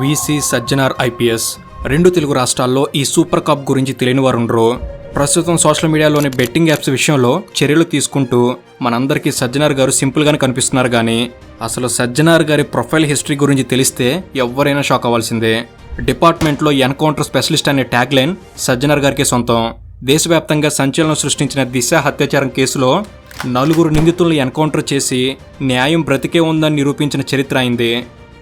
VC Sajjanar IPS. రెండు తెలుగు రాష్ట్రాల్లో ఈ సూపర్ కప్ గురించి తెలియని వారు ఉండరు ప్రస్తుతం సోషల్ మీడియాలోని బెట్టింగ్ యాప్స్ విషయంలో చర్యలు తీసుకుంటూ మనందరికీ సజ్జనార్ గారు సింపుల్గానే కనిపిస్తున్నారు కానీ అసలు సజ్జనార్ గారి ప్రొఫైల్ హిస్టరీ గురించి తెలిస్తే ఎవరైనా షాక్ అవ్వాల్సిందే. డిపార్ట్మెంట్లో ఎన్కౌంటర్ స్పెషలిస్ట్ అనే ట్యాగ్ లైన్ సజ్జనార్ గారికి సొంతం. దేశవ్యాప్తంగా సంచలనం సృష్టించిన దిశ హత్యాచారం కేసులో నలుగురు నిందితులను ఎన్కౌంటర్ చేసి న్యాయం బ్రతికే ఉందని నిరూపించిన చరిత్ర అయింది.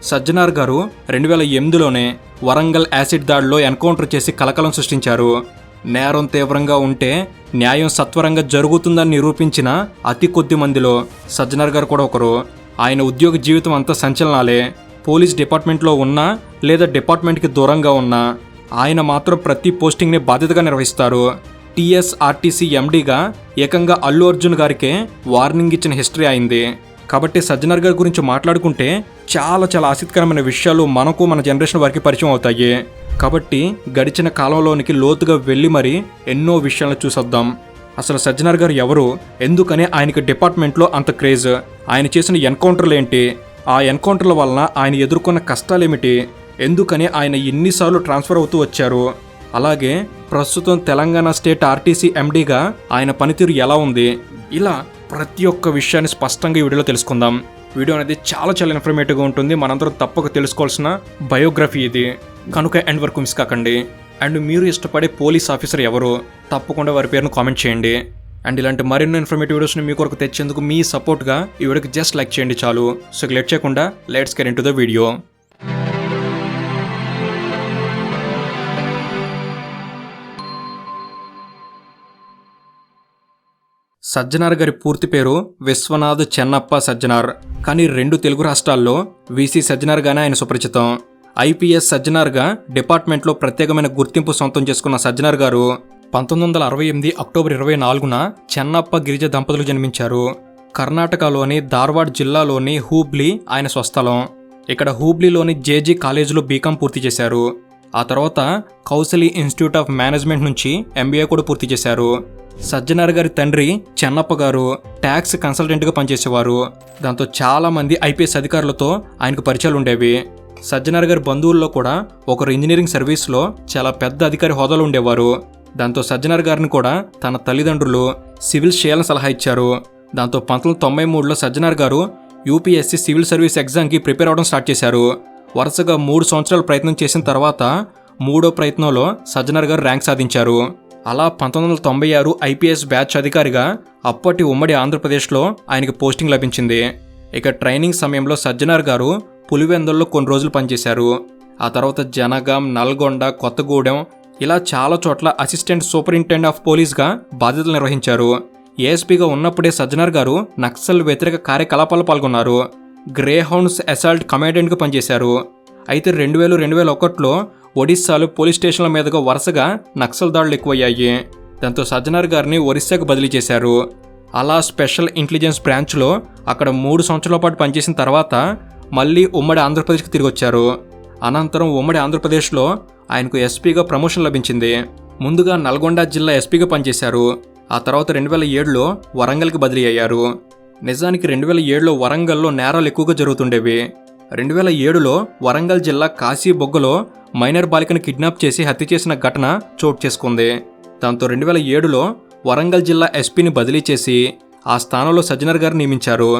సజ్జనార్ గారు రెండు వేల ఎనిమిదిలోనే వరంగల్ యాసిడ్ దాడిలో ఎన్కౌంటర్ చేసి కలకలం సృష్టించారు. నేరం తీవ్రంగా ఉంటే న్యాయం సత్వరంగా జరుగుతుందని నిరూపించిన అతి కొద్ది మందిలో సజ్జనార్ గారు కూడా ఒకరు. ఆయన ఉద్యోగ జీవితం అంతా సంచలనాలే. పోలీస్ డిపార్ట్మెంట్లో ఉన్నా లేదా డిపార్ట్మెంట్కి దూరంగా ఉన్నా ఆయన మాత్రం ప్రతి పోస్టింగ్ని బాధ్యతగా నిర్వహిస్తారు. టీఎస్ఆర్టీసీ ఎండీగా ఏకంగా అల్లు అర్జున్ గారికే వార్నింగ్ ఇచ్చిన హిస్టరీ అయింది. కాబట్టి సజ్జనర్ గారి గురించి మాట్లాడుకుంటే చాలా చాలా ఆసక్తికరమైన విషయాలు మనకు మన జనరేషన్ వారికి పరిచయం అవుతాయి. కాబట్టి గడిచిన కాలంలోనికి లోతుగా వెళ్ళి మరి ఎన్నో విషయాలను చూసొద్దాం. అసలు సజ్జనర్ గారు ఎవరు? ఎందుకని ఆయనకి డిపార్ట్మెంట్లో అంత క్రేజ్? ఆయన చేసిన ఎన్కౌంటర్లు ఏంటి? ఆ ఎన్కౌంటర్ల వలన ఆయన ఎదుర్కొన్న కష్టాలేమిటి? ఎందుకని ఆయన ఎన్నిసార్లు ట్రాన్స్ఫర్ అవుతూ వచ్చారు? అలాగే ప్రస్తుతం తెలంగాణ స్టేట్ ఆర్టీసీ ఎండీగా ఆయన పనితీరు ఎలా ఉంది? ఇలా ప్రతి ఒక్క విషయాన్ని స్పష్టంగా ఈ వీడియోలో తెలుసుకుందాం. వీడియో అనేది చాలా చాలా ఇన్ఫర్మేటివ్గా ఉంటుంది. మనందరం తప్పక తెలుసుకోవాల్సిన బయోగ్రఫీ ఇది. కనుక ఎండ్ వరకు మిస్ కాకండి. అండ్ మీరు ఇష్టపడే పోలీస్ ఆఫీసర్ ఎవరు? తప్పకుండా వారి పేరును కామెంట్ చేయండి. అండ్ ఇలాంటి మరిన్ని ఇన్ఫర్మేటివ్ వీడియోస్ని మీ కొరకు తెచ్చేందుకు మీ సపోర్ట్గా ఈ వీడియోకి జస్ట్ లైక్ చేయండి చాలు. సో లేట్ చేయకుండా let's get into the video Sajjanar గారి పూర్తి పేరు విశ్వనాథ్ చెన్నప్ప సజ్జనార్. కానీ రెండు తెలుగు రాష్ట్రాల్లో వీసీ సజ్జనార్గానే ఆయన సుపరిచితం. ఐపీఎస్ సజ్జనార్గా డిపార్ట్మెంట్లో ప్రత్యేకమైన గుర్తింపు సొంతం చేసుకున్న సజ్జనార్ గారు పంతొమ్మిది వందల అరవై ఎనిమిది అక్టోబర్ ఇరవై నాలుగున చెన్నప్ప గిరిజ దంపతులు జన్మించారు. కర్ణాటకలోని ధార్వాడ్ జిల్లాలోని హూబ్లీ ఆయన స్వస్థలం. ఇక్కడ హూబ్లీలోని జేజీ కాలేజీలో బీకాం పూర్తి చేశారు. ఆ తర్వాత కౌసలి ఇన్స్టిట్యూట్ ఆఫ్ మేనేజ్మెంట్ నుంచి ఎంబీఏ కూడా పూర్తి చేశారు. సజ్జనార్ గారి తండ్రి చెన్నప్ప గారు ట్యాక్స్ కన్సల్టెంట్గా పనిచేసేవారు. దాంతో చాలా మంది ఐపీఎస్ అధికారులతో ఆయనకు పరిచయాలు ఉండేవి. సజ్జనార్ గారి బంధువుల్లో కూడా ఒకరు ఇంజనీరింగ్ సర్వీస్లో చాలా పెద్ద అధికారి హోదాలో ఉండేవారు. దాంతో సజ్జనార్ గారిని కూడా తన తల్లిదండ్రులు సివిల్ చేయాలని సలహా ఇచ్చారు. దాంతో పంతొమ్మిది తొంభై మూడులో సజ్జనార్ గారు యూపీఎస్సీ సివిల్ సర్వీస్ ఎగ్జామ్కి ప్రిపేర్ అవడం స్టార్ట్ చేశారు. వరుసగా మూడు సంవత్సరాలు ప్రయత్నం చేసిన తర్వాత మూడో ప్రయత్నంలో సజ్జనార్ గారు ర్యాంక్ సాధించారు. అలా పంతొమ్మిది వందల తొంభై ఆరు ఐపీఎస్ బ్యాచ్ అధికారిగా అప్పటి ఉమ్మడి ఆంధ్రప్రదేశ్లో ఆయనకి పోస్టింగ్ లభించింది. ఇక ట్రైనింగ్ సమయంలో సజ్జనార్ గారు పులివెందుల్లో కొన్ని రోజులు పనిచేశారు. ఆ తర్వాత జనగాం నల్గొండ కొత్తగూడెం ఇలా చాలా చోట్ల అసిస్టెంట్ సూపరింటెండెంట్ ఆఫ్ పోలీస్గా బాధ్యతలు నిర్వహించారు. ఏఎస్పీగా ఉన్నప్పుడే సజ్జనార్ గారు నక్సల్ వ్యతిరేక కార్యకలాపాలు పాల్గొన్నారు. గ్రే హౌండ్స్ అసాల్ట్ కమాండెంట్గా పనిచేశారు. అయితే రెండు వేలు రెండు వేల ఒకటిలో ఒడిస్సాలో పోలీస్ స్టేషన్ల మీదుగా వరుసగా నక్సల్ దాడులు ఎక్కువయ్యాయి. దాంతో సజ్జనార్ గారిని ఒరిస్సాకు బదిలీ చేశారు. అలా స్పెషల్ ఇంటెలిజెన్స్ బ్రాంచ్లో అక్కడ మూడు సంవత్సరాల పాటు పనిచేసిన తర్వాత మళ్ళీ ఉమ్మడి ఆంధ్రప్రదేశ్కి తిరిగి వచ్చారు. అనంతరం ఉమ్మడి ఆంధ్రప్రదేశ్లో ఆయనకు ఎస్పీగా ప్రమోషన్ లభించింది. ముందుగా నల్గొండ జిల్లా ఎస్పీగా పనిచేశారు. ఆ తర్వాత రెండు వేల ఏడులో వరంగల్కి బదిలీ అయ్యారు. నిజానికి రెండు వేల ఏడులో వరంగల్లో నేరాలు ఎక్కువగా జరుగుతుండేవి. రెండు వేల ఏడులో వరంగల్ జిల్లా కాశీ బొగ్గలో మైనర్ బాలికను కిడ్నాప్ చేసి హత్య చేసిన ఘటన చోటు చేసుకుంది. దాంతో రెండు వేల ఏడులో వరంగల్ జిల్లా ఎస్పీని బదిలీ చేసి ఆ స్థానంలో సజ్జనర్ గారు నియమించారు.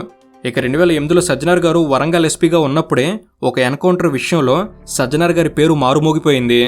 ఇక రెండు వేల ఎనిమిదిలో సజ్జనార్ గారు వరంగల్ ఎస్పీగా ఉన్నప్పుడే ఒక ఎన్కౌంటర్ విషయంలో సజ్జనార్ గారి పేరు మారుమోగిపోయింది.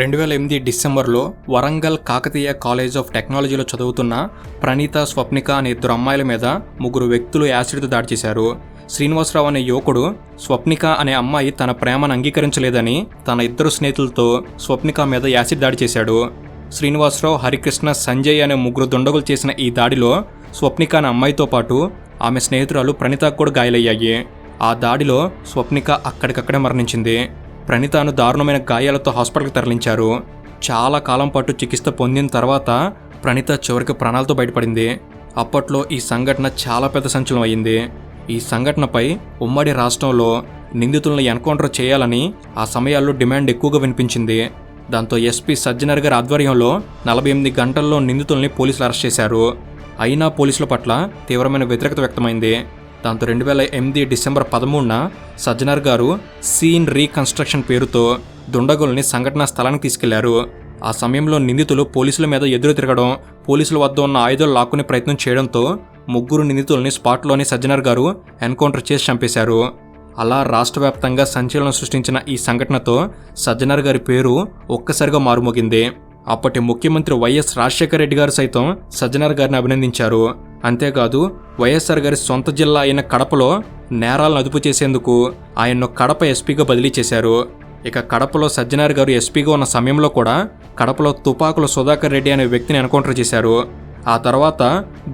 రెండు వేల ఎనిమిది డిసెంబర్లో వరంగల్ కాకతీయ కాలేజ్ ఆఫ్ టెక్నాలజీలో చదువుతున్న ప్రణీత స్వప్నిక అనే ఇద్దరు అమ్మాయిల మీద ముగ్గురు వ్యక్తులు యాసిడ్తో దాడి చేశారు. శ్రీనివాసరావు అనే యువకుడు స్వప్నిక అనే అమ్మాయి తన ప్రేమను అంగీకరించలేదని తన ఇద్దరు స్నేహితులతో స్వప్నిక మీద యాసిడ్ దాడి చేశాడు. శ్రీనివాసరావు హరికృష్ణ సంజయ్ అనే ముగ్గురు దుండగులు చేసిన ఈ దాడిలో స్వప్నిక అనే అమ్మాయితో పాటు ఆమె స్నేహితురాలు ప్రణితకు కూడా గాయాలయ్యాయి. ఆ దాడిలో స్వప్నిక అక్కడికక్కడే మరణించింది. ప్రణితను దారుణమైన గాయాలతో హాస్పిటల్కి తరలించారు. చాలా కాలం పాటు చికిత్స పొందిన తర్వాత ప్రణిత చివరికి ప్రాణాలతో బయటపడింది. అప్పట్లో ఈ సంఘటన చాలా పెద్ద సంచలనం అయింది. ఈ సంఘటనపై ఉమ్మడి రాష్ట్రంలో నిందితులను ఎన్కౌంటర్ చేయాలని ఆ సమయాల్లో డిమాండ్ ఎక్కువగా వినిపించింది. దాంతో ఎస్పీ సజ్జనర్ గారి ఆధ్వర్యంలో నలభై ఎనిమిది గంటల్లో నిందితుల్ని పోలీసులు అరెస్ట్ చేశారు. అయినా పోలీసుల పట్ల తీవ్రమైన వ్యతిరేకత వ్యక్తమైంది. దాంతో రెండు వేల ఎనిమిది డిసెంబర్ పదమూడున సజ్జనర్ గారు సీన్ రీకన్స్ట్రక్షన్ పేరుతో దుండగుల్ని సంఘటనా స్థలానికి తీసుకెళ్ళారు. ఆ సమయంలో నిందితులు పోలీసుల మీద ఎదురు తిరగడం పోలీసుల వద్ద ఉన్న ఆయుధాలు లాక్కునే ప్రయత్నం చేయడంతో ముగ్గురు నిందితుల్ని స్పాట్లోని సజ్జనార్ గారు ఎన్కౌంటర్ చేసి చంపేశారు. అలా రాష్ట్ర వ్యాప్తంగా సంచలనం సృష్టించిన ఈ సంఘటనతో సజ్జనార్ గారి పేరు ఒక్కసారిగా మారుమోగింది. అప్పటి ముఖ్యమంత్రి వైఎస్ రాజశేఖర రెడ్డి గారు సైతం సజ్జనార్ గారిని అభినందించారు. అంతేకాదు వైఎస్ఆర్ గారి సొంత జిల్లా అయిన కడపలో నేరాలను అదుపు చేసేందుకు ఆయన్ను కడప ఎస్పీగా బదిలీ చేశారు. ఇక కడపలో సజ్జనార్ గారు ఎస్పీగా ఉన్న సమయంలో కూడా కడపలో తుపాకుల సుధాకర్ రెడ్డి అనే వ్యక్తిని ఎన్కౌంటర్ చేశారు. ఆ తర్వాత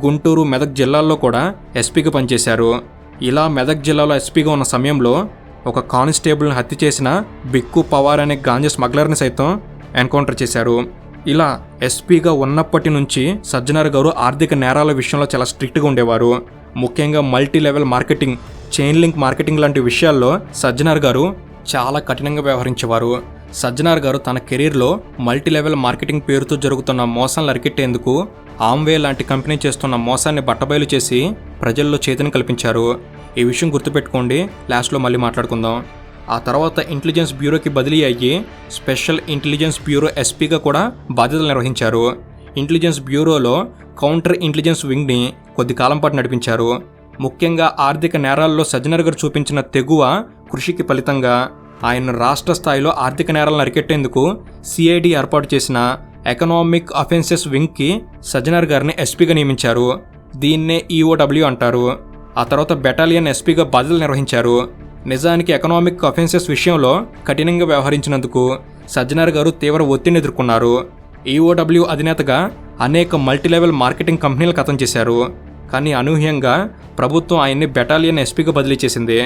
గుంటూరు మెదక్ జిల్లాల్లో కూడా ఎస్పీగా పనిచేశారు. ఇలా మెదక్ జిల్లాలో ఎస్పీగా ఉన్న సమయంలో ఒక కానిస్టేబుల్ని హత్య చేసిన బిక్కు పవార్ అనే గాంజా స్మగ్లర్ని సైతం ఎన్కౌంటర్ చేశారు. ఇలా ఎస్పీగా ఉన్నప్పటి నుంచి సజ్జనార్ గారు ఆర్థిక నేరాల విషయంలో చాలా స్ట్రిక్ట్గా ఉండేవారు. ముఖ్యంగా multi level marketing chain link marketing లాంటి విషయాల్లో సజ్జనార్ గారు చాలా కఠినంగా వ్యవహరించేవారు. సజ్జనార్ గారు తన కెరీర్లో మల్టీ లెవెల్ మార్కెటింగ్ పేరుతో జరుగుతున్న మోసాలను అరికెట్టేందుకు ఆమ్వే లాంటి కంపెనీ చేస్తున్న మోసాన్ని బట్టబయలు చేసి ప్రజల్లో చేతిని కల్పించారు. ఈ విషయం గుర్తుపెట్టుకోండి లాస్ట్లో మళ్ళీ మాట్లాడుకుందాం. ఆ తర్వాత ఇంటెలిజెన్స్ బ్యూరోకి బదిలీ అయ్యి స్పెషల్ ఇంటెలిజెన్స్ బ్యూరో ఎస్పీగా కూడా బాధ్యతలు నిర్వహించారు. ఇంటెలిజెన్స్ బ్యూరోలో కౌంటర్ ఇంటెలిజెన్స్ వింగ్ని కొద్ది కాలం పాటు నడిపించారు. ముఖ్యంగా ఆర్థిక నేరాల్లో సజ్జనర్ గారు చూపించిన తెగువ కృషికి ఫలితంగా ఆయన రాష్ట్ర స్థాయిలో ఆర్థిక నేరాలను అరికెట్టేందుకు సిఐడి ఏర్పాటు చేసిన ఎకనామిక్ అఫెన్సెస్ వింగ్కి సజ్జనర్ గారిని ఎస్పీగా నియమించారు. దీన్నే ఈఓడబ్ల్యూ అంటారు. ఆ తర్వాత బెటాలియన్ ఎస్పీగా బాధ్యతలు నిర్వహించారు. నిజానికి ఎకనామిక్ అఫెన్సెస్ విషయంలో కఠినంగా వ్యవహరించినందుకు సజ్జనార్ గారు తీవ్ర ఒత్తిడిని ఎదుర్కొన్నారు. ఈఓడబ్ల్యూ అధినేతగా అనేక మల్టీలెవెల్ మార్కెటింగ్ కంపెనీలు కథం చేశారు. కానీ అనూహ్యంగా ప్రభుత్వం ఆయన్ని బెటాలియన్ ఎస్పీగా బదిలీ చేసింది.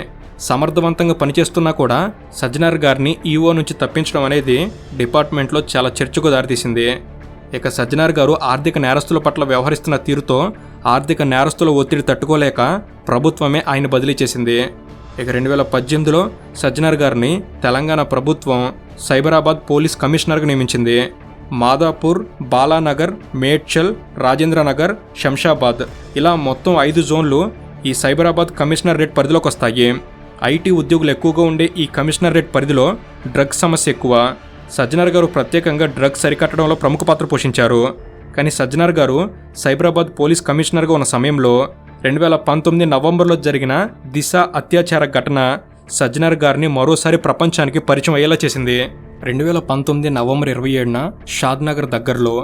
సమర్థవంతంగా పనిచేస్తున్నా కూడా సజ్జనార్ గారిని ఈఓ నుంచి తప్పించడం అనేది డిపార్ట్మెంట్లో చాలా చర్చకు దారితీసింది. ఇక సజ్జనార్ గారు ఆర్థిక నేరస్తుల పట్ల వ్యవహరిస్తున్న తీరుతో ఆర్థిక నేరస్తుల ఒత్తిడి తట్టుకోలేక ప్రభుత్వమే ఆయన బదిలీ చేసింది. ఇక రెండు వేల పద్దెనిమిదిలో సజ్జనార్ గారిని తెలంగాణ ప్రభుత్వం సైబరాబాద్ పోలీస్ కమిషనర్గా నియమించింది. మాదాపూర్ బాలానగర్ మేడ్చల్ రాజేంద్రనగర్ శంషాబాద్ ఇలా మొత్తం ఐదు జోన్లు ఈ సైబరాబాద్ కమిషనరేట్ పరిధిలోకి వస్తాయి. ఐటీ ఉద్యోగులు ఎక్కువగా ఉండే ఈ కమిషనరేట్ పరిధిలో డ్రగ్స్ సమస్య ఎక్కువ. సజ్జనర్ గారు ప్రత్యేకంగా డ్రగ్స్ సరికట్టడంలో ప్రముఖ పాత్ర పోషించారు. కానీ సజ్జనర్ గారు సైబరాబాద్ పోలీస్ కమిషనర్గా ఉన్న సమయంలో రెండు వేల పంతొమ్మిది నవంబర్లో జరిగిన దిశ అత్యాచార ఘటన సజ్జనర్ గారిని మరోసారి ప్రపంచానికి పరిచయం అయ్యేలా చేసింది. రెండు వేల పంతొమ్మిది నవంబర్ ఇరవై ఏడున షాద్నగర్ దగ్గరలో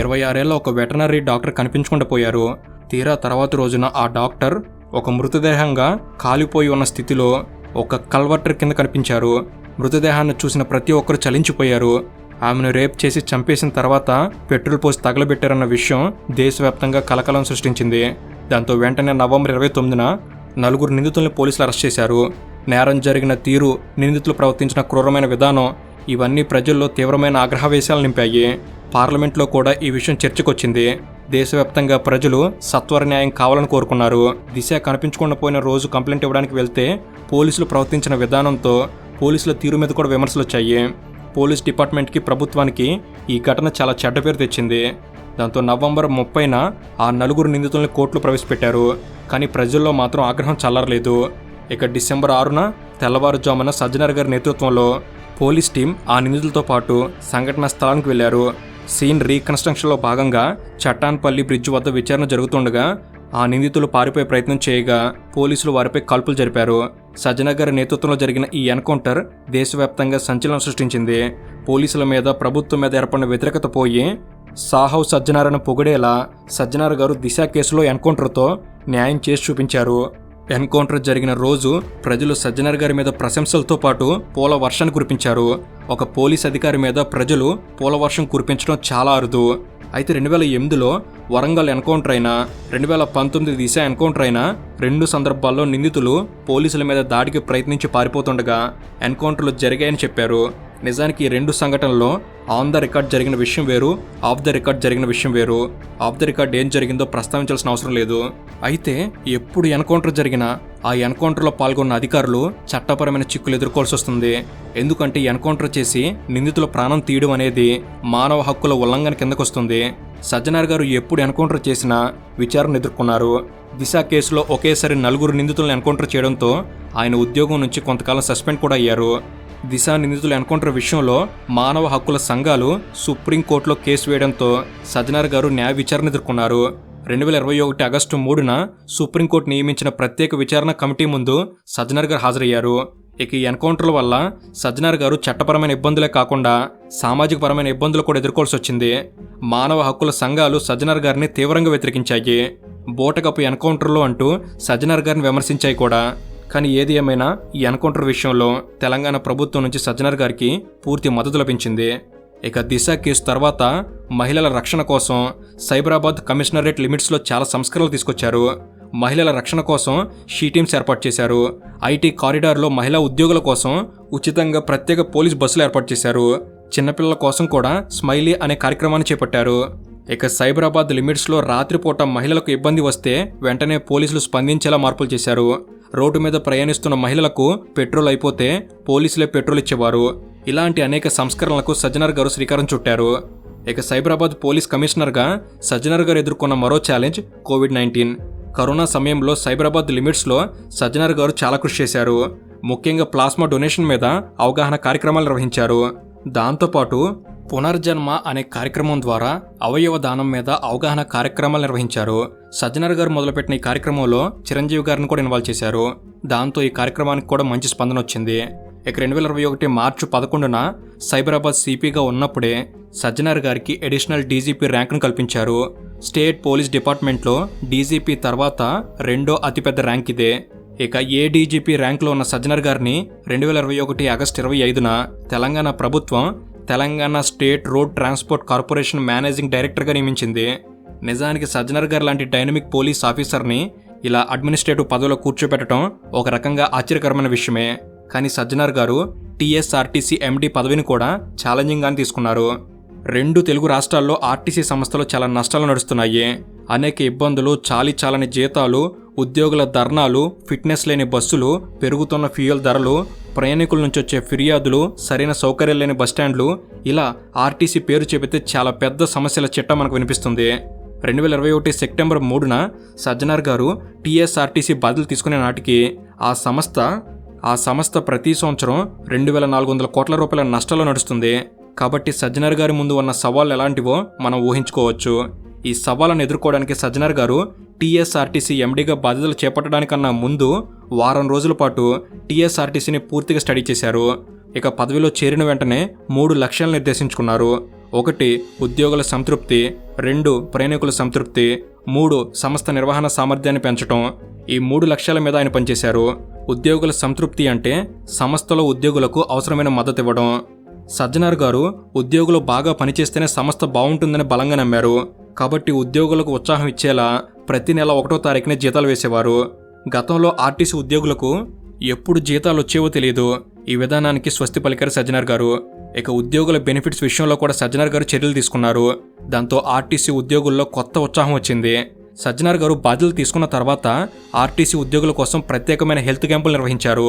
ఇరవై ఆరేళ్ళ ఒక వెటనరీ డాక్టర్ కనిపించకుండా పోయారు. తీరా తర్వాత రోజున ఆ డాక్టర్ ఒక మృతదేహంగా కాలిపోయి ఉన్న స్థితిలో ఒక కల్వర్టర్ కింద కనిపించారు. మృతదేహాన్ని చూసిన ప్రతి ఒక్కరు చలించిపోయారు. ఆమెను రేప్ చేసి చంపేసిన తర్వాత పెట్రోల్ పోసి తగలబెట్టారన్న విషయం దేశవ్యాప్తంగా కలకలం సృష్టించింది. దాంతో వెంటనే నవంబర్ ఇరవై తొమ్మిదిన నలుగురు నిందితుల్ని పోలీసులు అరెస్ట్ చేశారు. నేరం జరిగిన తీరు నిందితులు ప్రవర్తించిన క్రూరమైన విధానం ఇవన్నీ ప్రజల్లో తీవ్రమైన ఆగ్రహవేశాలు నింపాయి. పార్లమెంట్లో కూడా ఈ విషయం చర్చకొచ్చింది. దేశవ్యాప్తంగా ప్రజలు సత్వర న్యాయం కావాలని కోరుకున్నారు. దిశ కనిపించకుండా పోయిన రోజు కంప్లైంట్ ఇవ్వడానికి వెళ్తే పోలీసులు ప్రవర్తించిన విధానంతో పోలీసుల తీరు మీద కూడా విమర్శలు వచ్చాయి పోలీస్ డిపార్ట్మెంట్కి ప్రభుత్వానికి ఈ ఘటన చాలా చెడ్డ పేరు తెచ్చింది. దాంతో నవంబర్ ముప్పైన ఆ నలుగురు నిందితుల్ని కోర్టులో ప్రవేశపెట్టారు. కానీ ప్రజల్లో మాత్రం ఆగ్రహం చల్లరలేదు. ఇక డిసెంబర్ ఆరున తెల్లవారుజామున సజ్జనర్ గారి నేతృత్వంలో పోలీస్ టీం ఆ నిందితులతో పాటు సంఘటనా స్థలానికి వెళ్ళారు సీన్ రీకన్స్ట్రక్షన్లో భాగంగా చట్టాన్పల్లి బ్రిడ్జ్ వద్ద విచారణ జరుగుతుండగా ఆ నిందితులు పారిపోయే ప్రయత్నం చేయగా పోలీసులు వారిపై కాల్పులు జరిపారు. సజ్జనగర్ నేతృత్వంలో జరిగిన ఈ ఎన్కౌంటర్ దేశవ్యాప్తంగా సంచలనం సృష్టించింది. పోలీసుల మీద ప్రభుత్వం మీద ఏర్పడిన వ్యతిరేకత పోయి సాహవ్ సజ్జనారను పొగిడేలా సజ్జనార్ గారు దిశ కేసులో ఎన్కౌంటర్తో న్యాయం చేసి చూపించారు. ఎన్కౌంటర్ జరిగిన రోజు ప్రజలు సజ్జనర్ గారి మీద ప్రశంసలతో పాటు పూల వర్షాన్ని కురిపించారు. ఒక పోలీస్ అధికారి మీద ప్రజలు పూల వర్షం కురిపించడం చాలా అరుదు. అయితే రెండు వేల ఎనిమిదిలో వరంగల్ ఎన్కౌంటర్ అయినా రెండు వేల పంతొమ్మిది దిశ ఎన్కౌంటర్ అయినా రెండు సందర్భాల్లో నిందితులు పోలీసుల మీద దాడికి ప్రయత్నించి పారిపోతుండగా ఎన్కౌంటర్లు జరిగాయని చెప్పారు. నిజానికి ఈ రెండు సంఘటనలో ఆన్ ద రికార్డ్ జరిగిన విషయం వేరు ఆఫ్ ద రికార్డ్ జరిగిన విషయం వేరు. ఆఫ్ ద రికార్డ్ ఏం జరిగిందో ప్రస్తావించాల్సిన అవసరం లేదు. అయితే ఎప్పుడు ఎన్కౌంటర్ జరిగినా ఆ ఎన్కౌంటర్లో పాల్గొన్న అధికారులు చట్టపరమైన చిక్కులు ఎదుర్కోవాల్సి వస్తుంది. ఎందుకంటే ఎన్కౌంటర్ చేసి నిందితుల ప్రాణం తీయడం అనేది మానవ హక్కుల ఉల్లంఘన కిందకొస్తుంది సజ్జనార్ గారు ఎప్పుడు ఎన్కౌంటర్ చేసినా విచారణ ఎదుర్కొన్నారు. దిశ కేసులో ఒకేసారి నలుగురు నిందితులను ఎన్కౌంటర్ చేయడంతో ఆయన ఉద్యోగం నుంచి కొంతకాలం సస్పెండ్ కూడా అయ్యారు. దిశానిందితులు ఎన్కౌంటర్ విషయంలో మానవ హక్కుల సంఘాలు సుప్రీంకోర్టులో కేసు వేయడంతో సజ్జనార్ గారు న్యాయ విచారణ ఎదుర్కొన్నారు. రెండు వేల ఇరవై ఒకటి ఆగస్టు మూడున సుప్రీంకోర్టు నియమించిన ప్రత్యేక విచారణ కమిటీ ముందు సజ్జనార్ గారు హాజరయ్యారు. ఇక ఈ ఎన్కౌంటర్ల వల్ల సజ్జనార్ గారు చట్టపరమైన ఇబ్బందులే కాకుండా సామాజిక పరమైన ఇబ్బందులు కూడా ఎదుర్కోవాల్సి వచ్చింది. మానవ హక్కుల సంఘాలు సజ్జనార్ గారిని తీవ్రంగా వ్యతిరేకించాయి. బోటకపు ఎన్కౌంటర్లు అంటూ సజ్జనార్ గారిని విమర్శించాయి కూడా. కానీ ఏది ఏమైనా ఈ ఎన్కౌంటర్ విషయంలో తెలంగాణ ప్రభుత్వం నుంచి సజ్జనార్ గారికి పూర్తి మద్దతు లభించింది. ఇక దిశ కేసు తర్వాత మహిళల రక్షణ కోసం సైబరాబాద్ కమిషనరేట్ లిమిట్స్లో చాలా సంస్కరణలు తీసుకొచ్చారు. మహిళల రక్షణ కోసం షీ టీమ్స్ ఏర్పాటు చేశారు. ఐటీ కారిడార్లో మహిళా ఉద్యోగుల కోసం ఉచితంగా ప్రత్యేక పోలీస్ బస్సులు ఏర్పాటు చేశారు. చిన్నపిల్లల కోసం కూడా స్మైలీ అనే కార్యక్రమాన్ని చేపట్టారు. ఇక సైబరాబాద్ లిమిట్స్లో రాత్రిపూట మహిళలకు ఇబ్బంది వస్తే వెంటనే పోలీసులు స్పందించేలా మార్పులు చేశారు. రోడ్డు మీద ప్రయాణిస్తున్న మహిళలకు పెట్రోల్ అయిపోతే పోలీసులే పెట్రోల్ ఇచ్చేవారు. ఇలాంటి అనేక సంస్కరణలకు సజ్జనర్ గారు శ్రీకారం చుట్టారు. ఇక సైబరాబాద్ పోలీస్ కమిషనర్గా సజ్జనర్ గారు ఎదుర్కొన్న మరో ఛాలెంజ్ కోవిడ్ నైన్టీన్. కరోనా సమయంలో సైబరాబాద్ లిమిట్స్లో సజ్జనర్ గారు చాలా కృషి చేశారు. ముఖ్యంగా ప్లాస్మా డొనేషన్ మీద అవగాహన కార్యక్రమాలు నిర్వహించారు. దాంతోపాటు పునర్జన్మ అనే కార్యక్రమం ద్వారా అవయవ దానం మీద అవగాహన కార్యక్రమాలు నిర్వహించారు. సజ్జనర్ గారు మొదలుపెట్టిన ఈ కార్యక్రమంలో చిరంజీవి గారిని కూడా ఇన్వాల్వ్ చేశారు. దాంతో ఈ కార్యక్రమానికి కూడా మంచి స్పందన వచ్చింది. ఇక రెండు వేల ఇరవై ఒకటి మార్చి పదకొండున సైబరాబాద్ సిపిగా ఉన్నప్పుడే సజ్జనర్ గారికి అడిషనల్ డీజీపీ ర్యాంకును కల్పించారు. స్టేట్ పోలీస్ డిపార్ట్మెంట్లో డీజీపీ తర్వాత రెండో అతిపెద్ద ర్యాంక్ ఇదే. ఇక ఏ డీజీపీ ర్యాంకులో ఉన్న సజ్జనర్ గారిని రెండు వేల ఇరవై ఒకటి ఆగస్టు ఇరవై ఐదున తెలంగాణ ప్రభుత్వం Telangana state road transport corporation managing డైరెక్టర్గా నియమించింది. నిజానికి సజ్జనర్ గారు లాంటి డైనమిక్ పోలీస్ ఆఫీసర్ని ఇలా అడ్మినిస్ట్రేటివ్ పదవిలో కూర్చోపెట్టడం ఒక రకంగా ఆశ్చర్యకరమైన విషయమే. కానీ సజ్జనర్ గారు టీఎస్ఆర్టీసీ ఎండి పదవిని కూడా ఛాలెంజింగ్గానే తీసుకున్నారు. రెండు తెలుగు రాష్ట్రాల్లో ఆర్టీసీ సంస్థలు చాలా నష్టాలు నడుస్తున్నాయి. అనేక ఇబ్బందులు చాలి చాలని జీతాలు ఉద్యోగుల ధర్నాలు ఫిట్నెస్ లేని బస్సులు పెరుగుతున్న ఫ్యూయల్ ధరలు ప్రయాణికుల నుంచి వచ్చే ఫిర్యాదులు సరైన సౌకర్యం లేని బస్టాండ్లు ఇలా ఆర్టీసీ పేరు చెబితే చాలా పెద్ద సమస్యల చిట్ట మనకు వినిపిస్తుంది. రెండు వేల ఇరవై ఒకటి సెప్టెంబర్ మూడున సజ్జనార్ గారు టీఎస్ఆర్టీసీ బాధ్యతలు తీసుకునే నాటికి ఆ సంస్థ ఆ సంస్థ ప్రతి సంవత్సరం రెండు వేల నాలుగు వందల కోట్ల రూపాయల నష్టాలు నడుస్తుంది. కాబట్టి సజ్జనర్ గారి ముందు ఉన్న సవాళ్ళు ఎలాంటివో మనం ఊహించుకోవచ్చు. ఈ సవాళ్ళను ఎదుర్కోవడానికి సజ్జనర్ గారు టీఎస్ఆర్టీసీ ఎండీగా బాధ్యతలు చేపట్టడానికన్నా ముందు వారం రోజుల పాటు టీఎస్ఆర్టీసీని పూర్తిగా స్టడీ చేశారు. ఇక పదవిలో చేరిన వెంటనే మూడు లక్ష్యాలు నిర్దేశించుకున్నారు. ఒకటి ఉద్యోగుల సంతృప్తి. రెండు ప్రయాణికుల సంతృప్తి. మూడు సంస్థ నిర్వహణ సామర్థ్యాన్ని పెంచడం ఈ మూడు లక్ష్యాల మీద ఆయన పనిచేశారు. ఉద్యోగుల సంతృప్తి అంటే సంస్థలో ఉద్యోగులకు అవసరమైన మద్దతు ఇవ్వడం. సజ్జనార్ గారు ఉద్యోగులు బాగా పనిచేస్తేనే సంస్థ బాగుంటుందని బలంగా నమ్మారు. కాబట్టి ఉద్యోగులకు ఉత్సాహం ఇచ్చేలా ప్రతి నెల ఒకటో తారీఖునే జీతాలు వేసేవారు. గతంలో ఆర్టీసీ ఉద్యోగులకు ఎప్పుడు జీతాలు వచ్చేవో తెలియదు ఈ విధానానికి స్వస్తి పలికారు సజ్జనార్ గారు. ఇక ఉద్యోగుల బెనిఫిట్స్ విషయంలో కూడా సజ్జనార్ గారు చర్యలు తీసుకున్నారు. దాంతో ఆర్టీసీ ఉద్యోగుల్లో కొత్త ఉత్సాహం వచ్చింది. సజ్జనార్ గారు బాధ్యతలు తీసుకున్న తర్వాత ఆర్టీసీ ఉద్యోగుల కోసం ప్రత్యేకమైన హెల్త్ క్యాంపులు నిర్వహించారు.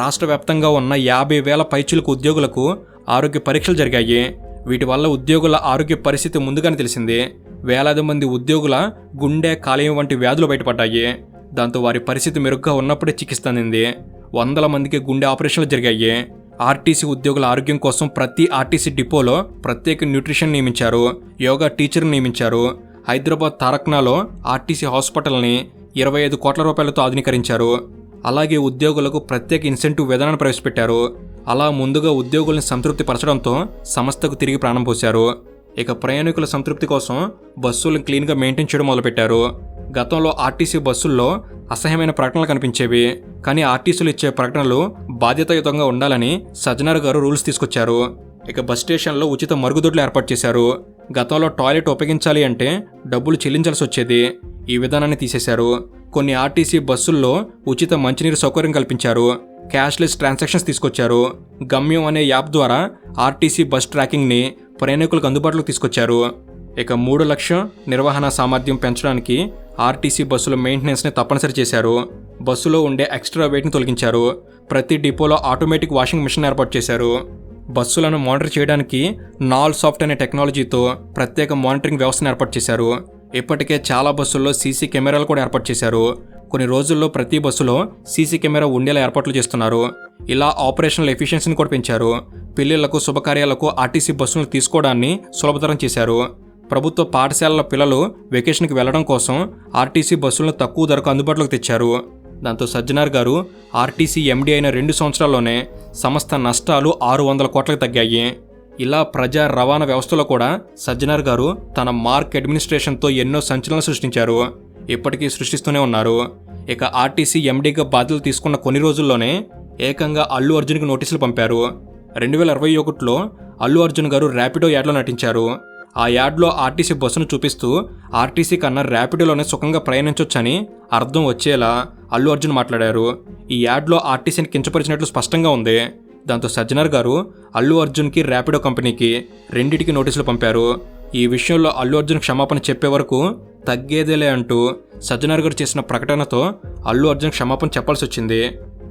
రాష్ట్ర వ్యాప్తంగా ఉన్న యాభై వేల పైచులకు ఉద్యోగులకు ఆరోగ్య పరీక్షలు జరిగాయి. వీటి వల్ల ఉద్యోగుల ఆరోగ్య పరిస్థితి ముందుగానే తెలిసింది. వేలాది మంది ఉద్యోగుల గుండె కాలేయం వంటి వ్యాధులు బయటపడ్డాయి. దాంతో వారి పరిస్థితి మెరుగ్గా ఉన్నప్పుడే చికిత్స అందింది. వందల మందికి గుండె ఆపరేషన్లు జరిగాయి. ఆర్టీసీ ఉద్యోగుల ఆరోగ్యం కోసం ప్రతి ఆర్టీసీ డిపోలో ప్రత్యేక న్యూట్రిషన్ నియమించారు. యోగా టీచర్ నియమించారు. హైదరాబాద్ తారక్నాలో ఆర్టీసీ హాస్పిటల్ని ఇరవై ఐదు కోట్ల రూపాయలతో ఆధునీకరించారు. అలాగే ఉద్యోగులకు ప్రత్యేక ఇన్సెంటివ్ విధానాన్ని ప్రవేశపెట్టారు. అలా ముందుగా ఉద్యోగుల్ని సంతృప్తి పరచడంతో సంస్థకు తిరిగి ప్రాణం పోశారు. ఇక ప్రయాణికుల సంతృప్తి కోసం బస్సులను క్లీన్గా మెయింటైన్ చేయడం మొదలుపెట్టారు. గతంలో ఆర్టీసీ బస్సుల్లో అసహ్యమైన ప్రకటనలు కనిపించేవి. కానీ ఆర్టీసీలు ఇచ్చే ప్రకటనలు బాధ్యతాయుతంగా ఉండాలని సజ్జనార్ గారు రూల్స్ తీసుకొచ్చారు. ఇక బస్ స్టేషన్లో ఉచిత మరుగుదొడ్లు ఏర్పాటు చేశారు. గతంలో టాయిలెట్ ఉపయోగించాలి అంటే డబ్బులు చెల్లించాల్సి వచ్చేది. ఈ విధానాన్ని తీసేశారు. కొన్ని ఆర్టీసీ బస్సుల్లో ఉచిత మంచినీరు సౌకర్యం కల్పించారు. క్యాష్లెస్ ట్రాన్సాక్షన్స్ తీసుకొచ్చారు. గమ్యం అనే యాప్ ద్వారా ఆర్టీసీ బస్ ట్రాకింగ్ని ప్రయాణికులకు అందుబాటులోకి తీసుకొచ్చారు. ఇక మూడు లక్షం నిర్వహణ సామర్థ్యం పెంచడానికి ఆర్టీసీ బస్సుల మెయింటెనెన్స్ని తప్పనిసరి చేశారు. బస్సులో ఉండే ఎక్స్ట్రా వెయిట్ని తొలగించారు. ప్రతి డిపోలో ఆటోమేటిక్ వాషింగ్ మిషన్ ఏర్పాటు చేశారు. బస్సులను మానిటర్ చేయడానికి నాల్ సాఫ్ట్ అనే టెక్నాలజీతో ప్రత్యేక మానిటరింగ్ వ్యవస్థను ఏర్పాటు చేశారు. ఇప్పటికే చాలా బస్సుల్లో సీసీ కెమెరాలు కూడా ఏర్పాటు చేశారు. కొన్ని రోజుల్లో ప్రతి బస్సులో సీసీ కెమెరా ఉండేలా ఏర్పాట్లు చేస్తున్నారు. ఇలా ఆపరేషనల్ ఎఫిషియన్సీని కూడా పెంచారు. పెళ్ళిళ్ళకు శుభకార్యాలకు ఆర్టీసీ బస్సులను తీసుకోవడాన్ని సులభతరం చేశారు. ప్రభుత్వ పాఠశాలల పిల్లలు వెకేషన్కి వెళ్ళడం కోసం ఆర్టీసీ బస్సులను తక్కువ ధరకు అందుబాటులోకి తెచ్చారు. దాంతో సజ్జనార్ గారు ఆర్టీసీ ఎండీ అయిన రెండు సంవత్సరాల్లోనే సంస్థ నష్టాలు ఆరు వందల కోట్లకు తగ్గాయి. ఇలా ప్రజా రవాణా వ్యవస్థలో కూడా సజ్జనార్ గారు తన మార్క్ అడ్మినిస్ట్రేషన్తో ఎన్నో సంచలనాలు సృష్టించారు. ఇప్పటికీ సృష్టిస్తూనే ఉన్నారు. ఇక ఆర్టీసీ ఎండీగా బాధ్యతలు తీసుకున్న కొన్ని రోజుల్లోనే ఏకంగా అల్లు అర్జున్కి నోటీసులు పంపారు. రెండు వేల ఇరవై ఒకటిలో అల్లు అర్జున్ గారు ర్యాపిడో యాడ్లో నటించారు. ఆ యాడ్లో ఆర్టీసీ బస్సును చూపిస్తూ ఆర్టీసీ కన్నా ర్యాపిడోలోనే సుఖంగా ప్రయాణించొచ్చని అర్థం వచ్చేలా అల్లు అర్జున్ మాట్లాడారు. ఈ యాడ్లో ఆర్టీసీని కించపరిచినట్లు స్పష్టంగా ఉంది. దాంతో సజ్జనర్ గారు అల్లు అర్జున్కి ర్యాపిడో కంపెనీకి రెండిటికి నోటీసులు పంపారు. ఈ విషయంలో అల్లు అర్జున్ క్షమాపణ చెప్పే వరకు తగ్గేదేలే అంటూ సజ్జనర్ గారు చేసిన ప్రకటనతో అల్లు అర్జున్ క్షమాపణ చెప్పాల్సి వచ్చింది.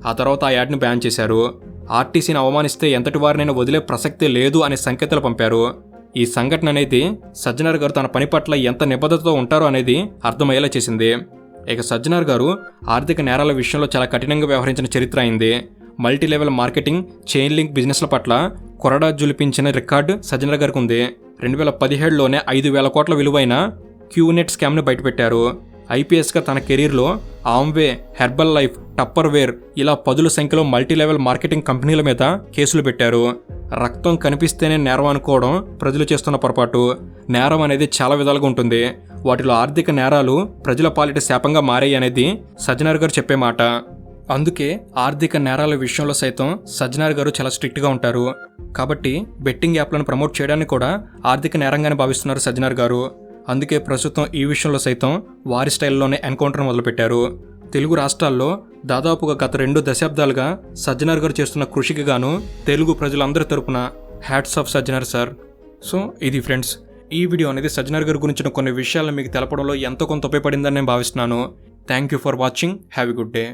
ఆ తర్వాత ఆ యాడ్ని బ్యాన్ చేశారు. ఆర్టీసీని అవమానిస్తే ఎంతటి వారినైనా వదిలే ప్రసక్తే లేదు అనే సంకేతాలు పంపారు. ఈ సంఘటన అనేది సజ్జనర్ గారు తన పని పట్ల ఎంత నిబద్ధతతో ఉంటారో అనేది అర్థమయ్యేలా చేసింది. ఇక సజ్జనార్ గారు ఆర్థిక నేరాల విషయంలో చాలా కఠినంగా వ్యవహరించిన చరిత్ర అయింది. Multi level marketing chain link బిజినెస్ల పట్ల కొరడా జులిపించిన రికార్డు సజ్జనర్ గారికి ఉంది. రెండు వేల పదిహేడులోనే ఐదు వేల కోట్ల విలువైన క్యూనెట్ స్కామ్ను బయటపెట్టారు. ఐపీఎస్గా తన కెరీర్లో Amway Herbalife Tupperware ఇలా పదుల సంఖ్యలో మల్టీ లెవెల్ మార్కెటింగ్ కంపెనీల మీద కేసులు పెట్టారు. రక్తం కనిపిస్తేనే నేరం అనుకోవడం ప్రజలు చేస్తున్న పొరపాటు. నేరం అనేది చాలా విధాలుగా ఉంటుంది. వాటిలో ఆర్థిక నేరాలు ప్రజల పాలిట శాపంగా మారాయి అనేది సజ్జనర్ గారు చెప్పే మాట. అందుకే ఆర్థిక నేరాల విషయంలో సైతం సజ్జనార్ గారు చాలా స్ట్రిక్ట్గా ఉంటారు. కాబట్టి బెట్టింగ్ యాప్లను ప్రమోట్ చేయడానికి కూడా ఆర్థిక నేరంగానే భావిస్తున్నారు సజ్జనార్ గారు. అందుకే ప్రస్తుతం ఈ విషయంలో సైతం వారి స్టైల్లోనే ఎన్కౌంటర్ మొదలుపెట్టారు. తెలుగు రాష్ట్రాల్లో దాదాపుగా గత రెండు దశాబ్దాలుగా సజ్జనార్ గారు చేస్తున్న కృషికి గాను తెలుగు ప్రజలందరి తరపున hats off Sajjanar sir. So ఇది ఫ్రెండ్స్ ఈ వీడియో అనేది సజ్జనార్ గారి గురించిన కొన్ని విషయాలను మీకు తెలపడంలో ఎంతో కొంత ఉపయోగపడిందని నేను భావిస్తున్నాను. Thank you for watching. Have a good day.